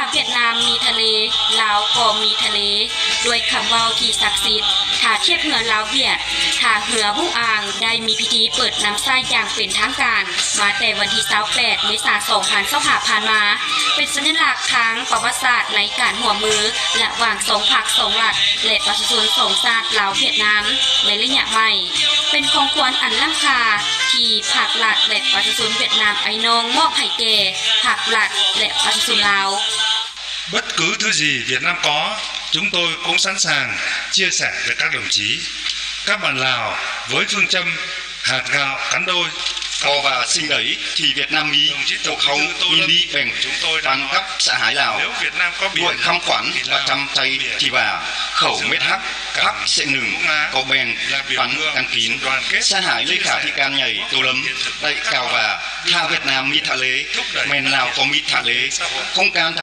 าเวียดนามมีทะเลลาวก็มีทะเล ด้วยคำว้าที่ศักดิ์สิทธิ์ถ้าเทียบเหือลาวเวียดถ้าเหือบุ้งอ่างได้มีพิธีเปิดน้ำไส้อย่างเป็นทางการ มาแต่วันที่28เมษายน2025ผ่านมา เป็นสัญลักษณ์ทางประวัติศาสตร์ในการหัวมือ และวางสองผักสองหลักและประชาชนสองชาติลาวเวียดนามในระยะใหม่ เป็นของควรอันล้ำค่าที่ผักหลักและประชาชนเวียดนามไอ้นองมอบให้แก่ผักหลักและประชาชนลาว Bất cứ thứ gì Việt Nam có, chúng tôi cũng sẵn sàng chia sẻ với các đồng chí. Các bạn Lào với phương châm hạt gạo cắn đôi, Có và sinh ấy thì Việt Nam Mỹ Tổng không nhìn đi bèn chúng tôi bằng nói, cấp xã Hải Lào nếu Việt Nam có biển khăm khoản và trăm tay thì bà khẩu mết hắc hắc sẽ ngừng có bèn bắn căn kín sự đoàn kết, xã Hải chia khả thi can nhảy tô thực đại hoạt và tha Việt Nam mi thả lế men Lào có mi thả lế không can